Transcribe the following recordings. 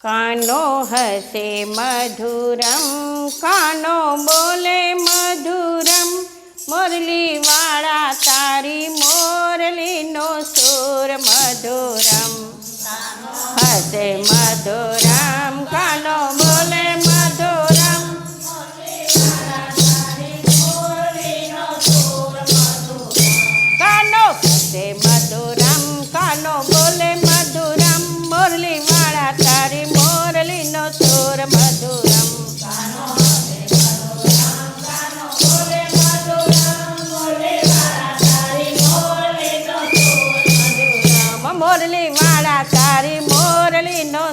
કાનો હસે મધુરમ કાનો બોલે મધુરમ મોરલી વાળા તારી મોરલીનો સુર મધુરમ. મોરલી માળા તારી મોરલી નો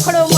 অক্ষরে